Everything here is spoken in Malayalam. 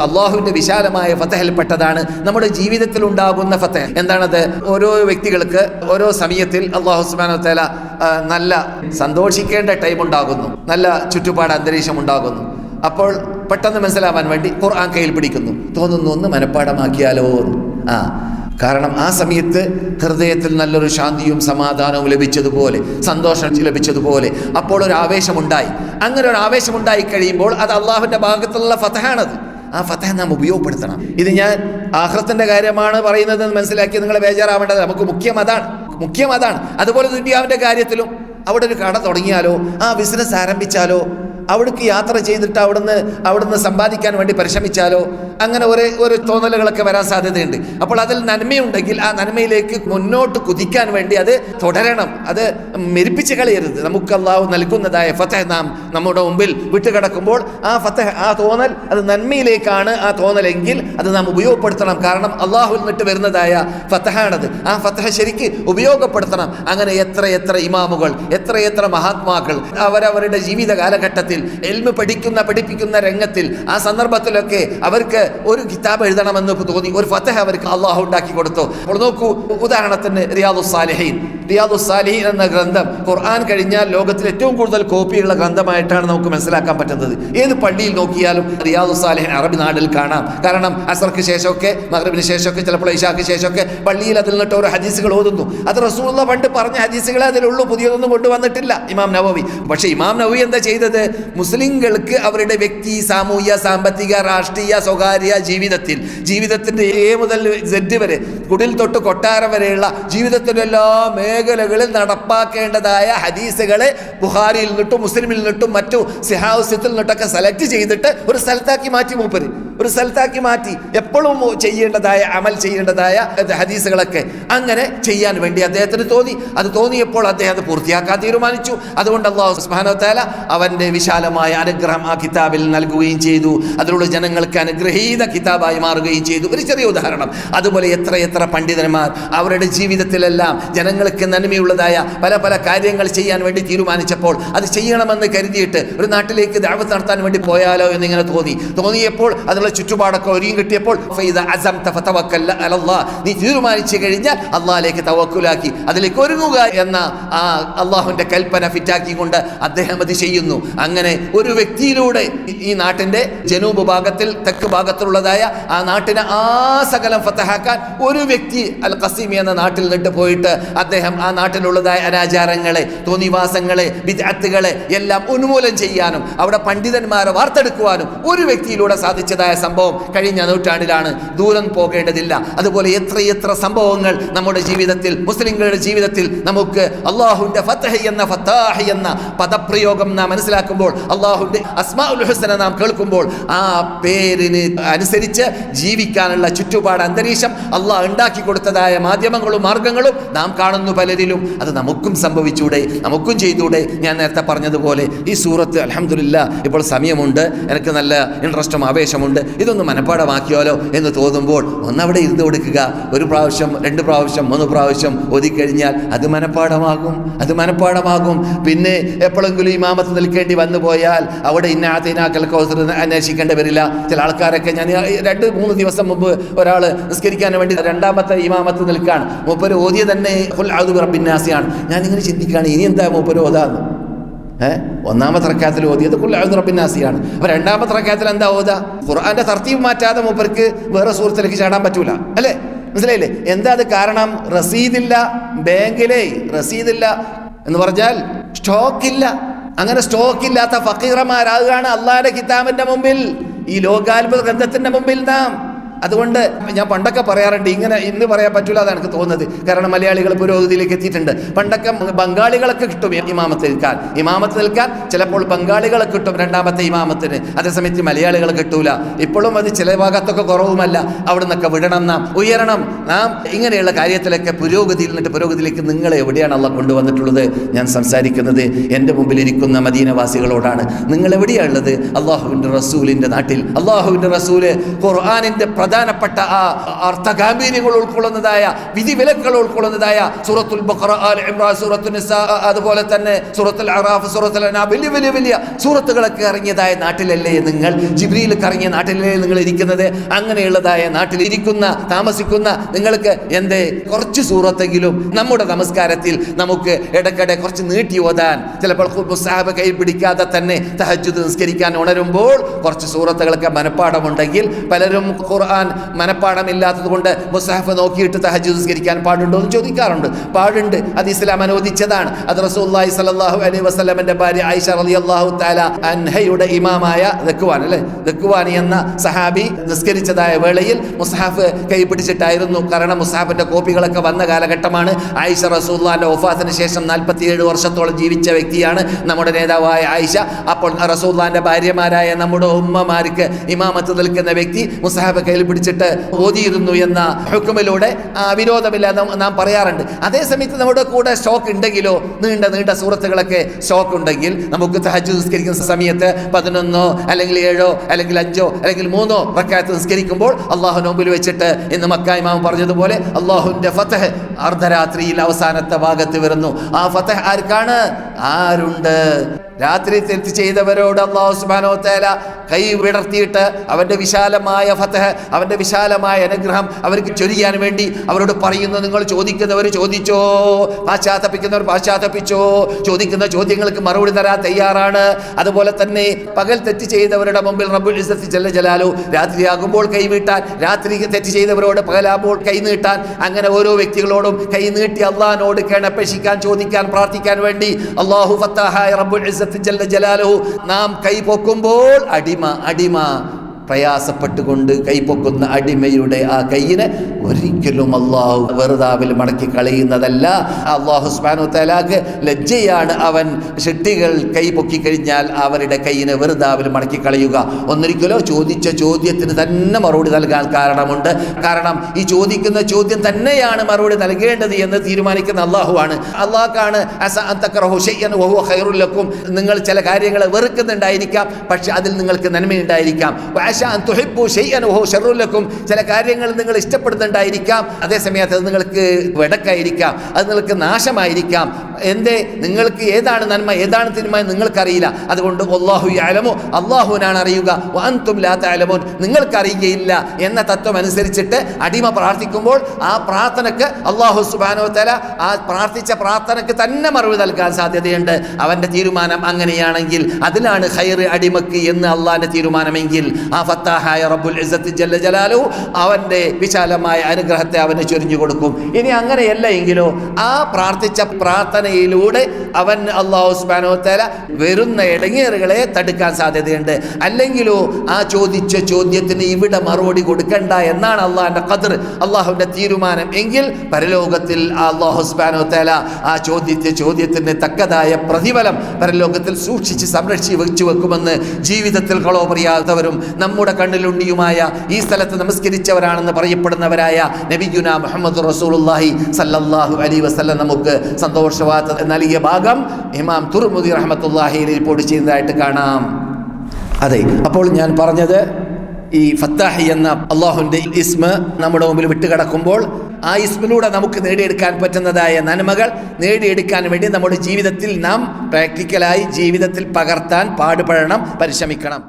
അള്ളാഹുവിന്റെ വിശാലമായ ഫതഹിൽപ്പെട്ടതാണ്. നമ്മുടെ ജീവിതത്തിൽ ഉണ്ടാകുന്ന ഫതഹ്. എന്താണത്? ഓരോ വ്യക്തികൾക്ക് ഓരോ സമയത്തിൽ അള്ളാഹു സുബാന നല്ല സന്തോഷിക്കേണ്ട ടൈം ഉണ്ടാകുന്നു. നല്ല ചുറ്റുപാട് അന്തരീക്ഷം ഉണ്ടാകുന്നു. അപ്പോൾ പെട്ടെന്ന് മനസ്സിലാവാൻ വേണ്ടി ഖുർആൻ കയ്യിൽ പിടിക്കുന്നു. തോന്നുന്നു ഒന്ന് മനഃപ്പാടമാക്കിയാലോ. ആ കാരണം ആ സമയത്ത് ഹൃദയത്തിൽ നല്ലൊരു ശാന്തിയും സമാധാനവും ലഭിച്ചതുപോലെ സന്തോഷം ലഭിച്ചതുപോലെ അപ്പോൾ ഒരു ആവേശമുണ്ടായി. അങ്ങനെ ഒരു ആവേശമുണ്ടായി കഴിയുമ്പോൾ അത് അള്ളാഹുവിന്റെ ഭാഗത്തുള്ള ഫതഹാണത്. ആ ഫതഹ നാം ഉപയോഗപ്പെടുത്തണം. ഇത് ഞാൻ ആഹ്റത്തിന്റെ കാര്യമാണ് പറയുന്നത് എന്ന് മനസ്സിലാക്കി നിങ്ങൾ ബേജാറാവേണ്ടത്. നമുക്ക് മുഖ്യം അതാണ്. മുഖ്യം അതാണ്. അതുപോലെ ദുന്യാവിന്റെ കാര്യത്തിലും അവിടെ ഒരു കട തുടങ്ങിയാലോ ആ ബിസിനസ് ആരംഭിച്ചാലോ അവിടേക്ക് യാത്ര ചെയ്തിട്ട് അവിടുന്ന് അവിടുന്ന് സമ്പാദിക്കാൻ വേണ്ടി പരിശ്രമിച്ചാലോ? അങ്ങനെ ഒരു ഒരു തോന്നലുകളൊക്കെ വരാൻ സാധ്യതയുണ്ട്. അപ്പോൾ അതിൽ നന്മയുണ്ടെങ്കിൽ ആ നന്മയിലേക്ക് മുന്നോട്ട് കുതിക്കാൻ വേണ്ടി അത് തുടരണം. അത് മെരിപ്പിച്ച് കളയരുത്. നമുക്ക് അള്ളാഹു നൽകുന്നതായ ഫത്തഹ് നാം നമ്മുടെ മുമ്പിൽ വിട്ടുകിടക്കുമ്പോൾ ആ ഫത്തഹ് ആ തോന്നൽ അത് നന്മയിലേക്കാണ് ആ തോന്നലെങ്കിൽ അത് നാം ഉപയോഗപ്പെടുത്തണം. കാരണം അള്ളാഹുവിൽ നിന്നിട്ട് വരുന്നതായ ഫത്തഹാണത് ആ ഫത്തഹ ശരിക്ക് ഉപയോഗപ്പെടുത്തണം. അങ്ങനെ എത്ര എത്ര ഇമാമുകൾ എത്ര എത്ര മഹാത്മാക്കൾ അവരവരുടെ ജീവിത കാലഘട്ടത്തിൽ എൽമ് പഠിക്കുന്ന പഠിപ്പിക്കുന്ന രംഗത്തിൽ ആ സന്ദർഭത്തിലൊക്കെ അവർക്ക് ഒരു കിതാബ് എഴുതണമെന്ന് തോന്നി ഒരു ഫതഹ അവർക്ക് അള്ളാഹു ഉണ്ടാക്കി കൊടുത്തു. അപ്പോൾ നോക്കൂ ഉദാഹരണത്തിന് റിയാദു സാലിഹീൻ. റിയാദു സാലിഹീൻ എന്ന ഗ്രന്ഥം ഖുർആൻ കഴിഞ്ഞാൽ ലോകത്തിൽ ഏറ്റവും കൂടുതൽ കോപ്പിയുള്ള ഗ്രന്ഥമായിട്ടാണ് നമുക്ക് മനസ്സിലാക്കാൻ പറ്റുന്നത്. ഏത് പള്ളിയിൽ നോക്കിയാലും റിയാദു സാലിഹീൻ അറബി നാടിൽ കാണാം. കാരണം അസർക്ക് ശേഷമൊക്കെ മഹ്റബിന് ശേഷമൊക്കെ ചിലപ്പോൾ ഇഷാക്ക് ശേഷമൊക്കെ പള്ളിയിൽ അതിൽ നിന്നിട്ട് ഓരോ ഹദീസുകൾ ഓതുന്നു. അത് റസൂള്ള പണ്ട് പറഞ്ഞ ഹദീസുകളെ അതിലുള്ളൂ പുതിയതൊന്നും കൊണ്ടുവന്നിട്ടില്ല ഇമാം നവവി. പക്ഷേ ഇമാം നവവി എന്താ ചെയ്തത്? മുസ്ലിങ്ങൾക്ക് അവരുടെ വ്യക്തി സാമൂഹ്യ സാമ്പത്തിക രാഷ്ട്രീയ സ്വകാര്യ ജീവിതത്തിൽ ജീവിതത്തിന്റെ എ മുതൽ സെഡ് വരെ കുടിൽ തൊട്ട് കൊട്ടാരം വരെയുള്ള ജീവിതത്തിന്റെ എല്ലാ മേഖലകളിൽ നടപ്പാക്കേണ്ടതായ ഹദീസുകളെ ബുഹാരിയിൽ നിന്നിട്ടും മുസ്ലിമിൽ നിന്നിട്ടും മറ്റു സിഹാവസ്യത്തിൽ നിന്നിട്ടൊക്കെ സെലക്ട് ചെയ്തിട്ട് ഒരു സ്ഥലത്താക്കി മാറ്റി മൂപ്പര്. ഒരു സ്ഥലത്താക്കി മാറ്റി. എപ്പോഴും ചെയ്യേണ്ടതായ അമൽ ചെയ്യേണ്ടതായ ഹദീസുകളൊക്കെ അങ്ങനെ ചെയ്യാൻ വേണ്ടി അദ്ദേഹത്തിന് തോന്നി. അത് തോന്നിയപ്പോൾ അദ്ദേഹം അത് പൂർത്തിയാക്കാൻ തീരുമാനിച്ചു. അതുകൊണ്ട് അള്ളാഹു സുബ്ഹാനഹു അവന്റെ അവന്റെ വിശാലമായ അനുഗ്രഹം ആ കിതാബിൽ നൽകുകയും ചെയ്തു. അതിലൂടെ ജനങ്ങൾക്ക് അനുഗ്രഹീത കിതാബായി മാറുകയും ചെയ്തു. ഒരു ചെറിയ ഉദാഹരണം. അതുപോലെ എത്ര എത്ര പണ്ഡിതന്മാർ അവരുടെ ജീവിതത്തിലെല്ലാം ജനങ്ങൾക്ക് നന്മയുള്ളതായ പല പല കാര്യങ്ങൾ ചെയ്യാൻ വേണ്ടി തീരുമാനിച്ചപ്പോൾ അത് ചെയ്യണമെന്ന് കരുതിയിട്ട് ഒരു നാട്ടിലേക്ക് ദാവത്ത് നടത്താൻ വേണ്ടി പോയാലോ എന്നിങ്ങനെ തോന്നി. തോന്നിയപ്പോൾ അതിനുള്ള ചുറ്റുപാടൊക്കെ ഒരുങ്ങി കിട്ടിയപ്പോൾ അലല്ലാഹ്. നീ തീരുമാനിച്ചു കഴിഞ്ഞാൽ അള്ളാഹിലേക്ക് തവക്കുലാക്കി അതിലേക്ക് ഒരുങ്ങുക എന്ന ആ അള്ളാഹുവിന്റെ കൽപ്പന ഫിറ്റാക്കിക്കൊണ്ട് അദ്ദേഹം അത് ചെയ്യുന്നു. അങ്ങനെ ഒരു വ്യക്തിയിലൂടെ ഈ- നാട്ടിന്റെ ജനൂബ് ഭാഗത്തിൽ തെക്ക് ഭാഗത്തുള്ളതായ ആ നാട്ടിനെ ആ സകലം ഫത്തഹാക്കാൻ ഒരു വ്യക്തി അൽ കസീമി എന്ന നാട്ടിൽ നിന്നിട്ട് പോയിട്ട് അദ്ദേഹം ആ നാട്ടിലുള്ളതായ അനാചാരങ്ങളെ തോന്നിവാസങ്ങളെ വിദ്യാർത്ഥികളെ എല്ലാം ഉന്മൂലനം ചെയ്യാനും അവിടെ പണ്ഡിതന്മാരെ വാർത്തെടുക്കുവാനും ഒരു വ്യക്തിയിലൂടെ സാധിച്ചതായ സംഭവം കഴിഞ്ഞ നൂറ്റാണ്ടിലാണ്. ദൂരം പോകേണ്ടതില്ല. അതുപോലെ എത്രയെത്ര സംഭവങ്ങൾ നമ്മുടെ ജീവിതത്തിൽ മുസ്ലിങ്ങളുടെ ജീവിതത്തിൽ നമുക്ക് അള്ളാഹുന്റെ ഫത്തഹ് എന്ന ഫത്താഹ് എന്ന പദപ്രയോഗം നാം മനസ്സിലാക്കുമ്പോൾ അള്ളാഹുവിന്റെ അസ്മാ ഉൽ ഹുസന നാം കേൾക്കുമ്പോൾ ആ പേരിന് അനുസരിച്ച് ജീവിക്കാനുള്ള ചുറ്റുപാട് അന്തരീക്ഷം അള്ളാഹ് ഉണ്ടാക്കി കൊടുത്തതായ മാധ്യമങ്ങളും മാർഗങ്ങളും നാം കാണുന്നു പലരിലും. അത് നമുക്കും സംഭവിച്ചൂടെ നമുക്കും ചെയ്തൂടെ. ഞാൻ നേരത്തെ പറഞ്ഞതുപോലെ ഈ സൂറത്ത് അലഹമില്ല ഇപ്പോൾ സമയമുണ്ട്. എനിക്ക് നല്ല ഇൻട്രസ്റ്റും ആവേശമുണ്ട്. ഇതൊന്ന് മനഃപ്പാടമാക്കിയാലോ എന്ന് തോന്നുമ്പോൾ ഒന്നവിടെ ഇരുന്ന് കൊടുക്കുക. ഒരു പ്രാവശ്യം രണ്ട് പ്രാവശ്യം മൂന്ന് പ്രാവശ്യം ഒതുക്കഴിഞ്ഞാൽ അത് മനഃപ്പാടമാകും അത് മനഃപ്പാടമാകും പിന്നെ എപ്പോഴെങ്കിലും ഇമാമത്ത് നിൽക്കേണ്ടി വന്നു പോയാൽ അവിടെ ഇന്ന ആത്തിനാക്കൽ കൗസർ അന്വേഷിക്കേണ്ടി വരില്ല. ചില ആൾക്കാരൊക്കെ ഞാൻ രണ്ട് മൂന്ന് ദിവസം മുമ്പ് ഒരാൾ നിസ്കരിക്കാൻ വേണ്ടി രണ്ടാമത്തെ ഇമാമത്ത് നിൽക്കുകയാണ് മൂപ്പര് ഓതിയ തന്നെ ഫുൽ അത് റബ്ബിന്നാസിയാണ് ഞാൻ ഇങ്ങനെ ചിന്തിക്കുകയാണ് ഇനി എന്താ മൂപ്പര് ഓതാന്ന്? ഏഹ് ഒന്നാമത്തെ റക്കാത്തിൽ ഓതിയത് കുല്ലാഹു റബിന്നാസിയാണ് അപ്പൊ രണ്ടാമത്തെ റക്കാത്തിൽ എന്താ ഓതാ? ഖുർആന്റെ തർത്തീവ് മാറ്റാതെ മൂപ്പർക്ക് വേറെ സുഹൃത്തിലേക്ക് ചാടാൻ പറ്റൂല. അല്ലേ? മനസ്സിലായില്ലേ? എന്താ അത് കാരണം? റസീദില്ല ബാങ്കിലേ റസീദില്ല എന്ന് പറഞ്ഞാൽ സ്റ്റോക്കില്ല. അങ്ങനെ സ്റ്റോക്ക് ഇല്ലാത്ത ഫക്കീറമാരാകുകയാണ് അള്ളാഹിന്റെ കിതാബിന്റെ മുമ്പിൽ. ഈ ലോകാത്ഭുത ഗ്രന്ഥത്തിന്റെ മുമ്പിൽ നാം. അതുകൊണ്ട് ഞാൻ പണ്ടൊക്കെ പറയാറുണ്ട് ഇങ്ങനെ ഇന്ന് പറയാൻ പറ്റൂല അതാണ് എനിക്ക് തോന്നുന്നത്. കാരണം മലയാളികൾ പുരോഗതിയിലേക്ക് എത്തിയിട്ടുണ്ട്. പണ്ടൊക്കെ ബംഗാളികളൊക്കെ കിട്ടും ഇമാമത്ത് നിൽക്കാൻ. ഇമാമത്ത് നിൽക്കാൻ ചിലപ്പോൾ ബംഗാളികളെ കിട്ടും രണ്ടാമത്തെ ഇമാമത്തിന്. അതേസമയത്ത് മലയാളികൾ കിട്ടൂല. ഇപ്പോഴും അത് ചില ഭാഗത്തൊക്കെ കുറവുമല്ല. അവിടെ നിന്നൊക്കെ വിടണം നാം ഉയരണം. നാം ഇങ്ങനെയുള്ള കാര്യത്തിലൊക്കെ പുരോഗതിയിൽ നിന്നിട്ട് പുരോഗതിയിലേക്ക് നിങ്ങൾ എവിടെയാണ് അള്ള കൊണ്ടുവന്നിട്ടുള്ളത്? ഞാൻ സംസാരിക്കുന്നത് എന്റെ മുമ്പിലിരിക്കുന്ന മദീനവാസികളോടാണ്. നിങ്ങൾ എവിടെയാണുള്ളത് അള്ളാഹുവിന്റെ റസൂലിന്റെ നാട്ടിൽ. അള്ളാഹുവിന്റെ റസൂൽ ഖുർആാനിന്റെ പ്രധാനപ്പെട്ട ആ അർത്ഥഗാംഭീര്യങ്ങൾ ഉൾക്കൊള്ളുന്നതായ വിധിവിലക്കുകൾ ഉൾക്കൊള്ളുന്നതായ സൂറത്തുൽ ബഖറ ആൽ ഇമ്രാൻ സൂറത്തുൽ നിസാ അതുപോലെ തന്നെ സൂറത്തുൽ അറാഫ് സൂറത്തുൽ അനാ വലിയ വലിയ വലിയ സൂറത്തുകളൊക്കെ ഇറങ്ങിയതായ നാട്ടിലല്ലേ നിങ്ങൾ? ജിബ്രിയിൽ കറങ്ങിയ നാട്ടിലല്ലേ നിങ്ങൾ ഇരിക്കുന്നത്? അങ്ങനെയുള്ളതായ നാട്ടിൽ ഇരിക്കുന്ന താമസിക്കുന്ന നിങ്ങൾക്ക് എന്തേ? കുറച്ച് സൂറത്തെങ്കിലും നമ്മുടെ നമസ്കാരത്തിൽ നമുക്ക് ഇടയ്ക്കിടെ കുറച്ച് നീട്ടി ഓതാൻ. ചിലപ്പോൾ സാഹബ് കൈ പിടിക്കാതെ തന്നെ തഹജുദ് നിസ്കരിക്കാൻ ഉണരുമ്പോൾ കുറച്ച് സൂറത്തുകളൊക്കെ മനഃപ്പാടമുണ്ടെങ്കിൽ പലരും ഖുർആൻ മനഃപ്പാടമില്ലാത്തത് കൊണ്ട് മുസാഹഫ് നോക്കിയിട്ട് തഹജീദ് നിസ്കരിക്കാൻ പാടുണ്ടോ എന്ന് ചോദിക്കാറുണ്ട്. പാടുണ്ട്. അത് ഇസ്ലാം അനുവദിച്ചതാണ്. അത് റസൂല്ലായി സല്ലല്ലാഹു അലൈഹി വസല്ലമന്റെ ഭാര്യ ഐഷ ആയിഷ അള്ളാഹു താല അൻഹയുടെ ഇമാമായ ദക്കുവാൻ അല്ലെ? ദക്കുവാൻ എന്ന സഹാബി നിസ്കരിച്ചതായ വേളയിൽ മുസാഫ് കൈ പിടിച്ചിട്ടായിരുന്നു. കാരണം മുസാഫിന്റെ കോപ്പികളൊക്കെ വന്ന കാലഘട്ടമാണ്. ആയിഷ റസൂല്ലാന്റെ ഒഫാത്തിന് ശേഷം നാൽപ്പത്തിയേഴ് വർഷത്തോളം ജീവിച്ച വ്യക്തിയാണ് നമ്മുടെ നേതാവായ ആയിഷ. അപ്പോൾ റസൂല്ലാന്റെ ഭാര്യമാരായ നമ്മുടെ ഉമ്മമാർക്ക് ഇമാമത്ത് നിൽക്കുന്ന വ്യക്തി മുസാഫ് കയ്യിൽ പിടിച്ചിട്ട് ഓതിയിരുന്നു എന്ന ഹുക്കുമിലൂടെ വിരോധമില്ല നാം പറയാറുണ്ട്. അതേ സമയത്ത് നമ്മുടെ കൂടെ ഷോക്ക് ഉണ്ടെങ്കിലോ നീണ്ട നീണ്ട സുഹൃത്തുക്കളൊക്കെ ഷോക്ക് ഉണ്ടെങ്കിൽ നമുക്ക് തഹജ് നിസ്കരിക്കുന്ന സമയത്ത് പതിനൊന്നോ അല്ലെങ്കിൽ ഏഴോ അല്ലെങ്കിൽ അഞ്ചോ അല്ലെങ്കിൽ മൂന്നോ റക്കായത്ത് നിസ്കരിക്കുമ്പോൾ അള്ളാഹു നോമ്പിൽ വെച്ചിട്ട് ഇന്ന് മക്കായിമാവ് പറഞ്ഞതുപോലെ അള്ളാഹുവിന്റെ ഫതഹ് അർദ്ധരാത്രിയിൽ അവസാനത്തെ ഭാഗത്ത് വരുന്നു. ആ ഫതഹ് ആർക്കാണ്? ആരുണ്ട്? രാത്രി തെറ്റ് ചെയ്തവരോട് അള്ളാഹു സുബാനോ തേല കൈ വിടർത്തിയിട്ട് അവന്റെ വിശാലമായ ഫതഹ് അവന്റെ വിശാലമായ അനുഗ്രഹം അവർക്ക് ചൊരിയാൻ വേണ്ടി അവരോട് പറയുന്നു. നിങ്ങൾ ചോദിക്കുന്നവർ ചോദിച്ചോ? പാശ്ചാത്തപ്പിക്കുന്നവർ പാശ്ചാത്തപ്പിച്ചോ ചോദിക്കുന്ന ചോദ്യങ്ങൾക്ക് മറുപടി തരാൻ തയ്യാറാണ്. അതുപോലെ തന്നെ പകൽ തെറ്റ് ചെയ്തവരുടെ മുമ്പിൽ റബ്ബുൽ ഇസ്സത്തി ചെല്ല ജലാലു രാത്രിയാകുമ്പോൾ കൈവീട്ടാൻ രാത്രി തെറ്റ് ചെയ്തവരോട് പകലാകുമ്പോൾ കൈനീട്ടാൻ അങ്ങനെ ഓരോ വ്യക്തികളോടും കൈ നീട്ടി അള്ളഹാനോട് കേണപേക്ഷിക്കാൻ ചോദിക്കാൻ പ്രാർത്ഥിക്കാൻ വേണ്ടി അള്ളാഹു ഫത്താഹായ റബ്ബുൽ ഇസ്സത്തി ജല്ല ജലാലു നാം കൈ പൊക്കുമ്പോൾ അടിമ അടിമ. പ്രയാസപ്പെട്ടുകൊണ്ട് കൈപ്പൊക്കുന്ന അടിമയുടെ ആ കയ്യിനെ ഒരിക്കലും അള്ളാഹു വെറുതാവിൽ മടക്കി കളയുന്നതല്ല. അള്ളാഹു സ്മാനു തലാക്ക് ലജ്ജയാണ് അവൻ. ഷെട്ടികൾ കൈ പൊക്കി കഴിഞ്ഞാൽ അവരുടെ കയ്യിനെ വെറുതാവിൽ മടക്കി കളയുക. ഒന്നൊരിക്കലോ ചോദിച്ച ചോദ്യത്തിന് തന്നെ മറുപടി നൽകാൻ കാരണമുണ്ട്. കാരണം ഈ ചോദിക്കുന്ന ചോദ്യം തന്നെയാണ് മറുപടി നൽകേണ്ടത് എന്ന് തീരുമാനിക്കുന്ന അള്ളാഹുവാണ് അള്ളാഹ്ക്കാണ് നിങ്ങൾ ചില കാര്യങ്ങൾ വെറുക്കുന്നുണ്ടായിരിക്കാം പക്ഷെ അതിൽ നിങ്ങൾക്ക് നന്മയുണ്ടായിരിക്കാം. അൻ തുഹിബ്ബു ഷയ്യൻ ഷെറുലക്കും ചില കാര്യങ്ങൾ നിങ്ങൾ ഇഷ്ടപ്പെടുന്നുണ്ടായിരിക്കാം. അതേസമയത്ത് അത് നിങ്ങൾക്ക് വെടക്കായിരിക്കാം. അത് നിങ്ങൾക്ക് നാശമായിരിക്കാം. എന്തേ? നിങ്ങൾക്ക് ഏതാണ് നന്മ? ഏതാണ് തിന്മ നിങ്ങൾക്കറിയില്ല. അതുകൊണ്ട് ഒല്ലാഹു ആലമോ അള്ളാഹുവിനാണ് അറിയുക. അൻതും ലാ തഅലമൂൻ. നിങ്ങൾക്കറിയുകയില്ല എന്ന തത്വം അനുസരിച്ചിട്ട് അടിമ പ്രാർത്ഥിക്കുമ്പോൾ ആ പ്രാർത്ഥനക്ക് അള്ളാഹു സുബാനോ തല ആ പ്രാർത്ഥിച്ച പ്രാർത്ഥനക്ക് തന്നെ മറുപടി നൽകാൻ സാധ്യതയുണ്ട്. അവന്റെ തീരുമാനം അങ്ങനെയാണെങ്കിൽ അതിലാണ് ഹൈർ അടിമക്ക് എന്ന് അള്ളാഹിന്റെ തീരുമാനമെങ്കിൽ ആ ഫത്താഹായ റബ്ബുൽ ഇസത്ത് ജല്ല ജലാലു അവന്റെ വിശാലമായ അനുഗ്രഹത്തെ അവന് ചൊരിഞ്ഞു കൊടുക്കും. ഇനി അങ്ങനെയല്ല എങ്കിലോ ആ പ്രാർത്ഥിച്ച പ്രാർത്ഥനയിലൂടെ അവൻ അള്ളാഹു ഉസ്മാനോ തല വരുന്ന ഇടങ്ങേറുകളെ തടുക്കാൻ സാധ്യതയുണ്ട്. അല്ലെങ്കിലോ ആ ചോദിച്ച ചോദ്യത്തിന് ഇവിടെ മറുപടി കൊടുക്കണ്ട എന്നാണ് അള്ളാഹിന്റെ കതിർ അള്ളാഹുവിന്റെ തീരുമാനം. എങ്കിൽ പരലോകത്തിൽ അള്ളാഹു ഉസ്മാനോ തല ആ ചോദിച്ച ചോദ്യത്തിന് തക്കതായ പ്രതിഫലം പരലോകത്തിൽ സൂക്ഷിച്ച് സംരക്ഷിച്ച് വെച്ചു വെക്കുമെന്ന് ജീവിതത്തിൽ കളോപറിയാത്തവരും നമ്മുടെ കണ്ണിലുണ്ടിയുമായ ഈ സ്ഥലത്ത് നമസ്കരിച്ചവരാണെന്ന് പറയപ്പെടുന്നവരായ നബിഗുന മുഹമ്മദ് റസൂലുല്ലാഹി സല്ലല്ലാഹു അലി വസല്ലം നമുക്ക് സന്തോഷവാർത്ത നൽകിയ ഭാഗം ഇമാം തുർമുദി റഹമത്തുല്ലാഹി റിപ്പോർട്ട് ചെയ്യുന്നതായിട്ട് കാണാം. അതെ അപ്പോൾ ഞാൻ പറഞ്ഞത് ഈ ഫത്താഹി എന്ന അള്ളാഹുവിന്റെ ഇസ്മ നമ്മുടെ മുമ്പിൽ വിട്ടുകിടക്കുമ്പോൾ ആ ഇസ്മിലൂടെ നമുക്ക് നേടിയെടുക്കാൻ പറ്റുന്നതായ നന്മകൾ നേടിയെടുക്കാൻ വേണ്ടി നമ്മുടെ ജീവിതത്തിൽ നാം പ്രാക്ടിക്കലായി ജീവിതത്തിൽ പകർത്താൻ പാടുപെടണം പരിശ്രമിക്കണം.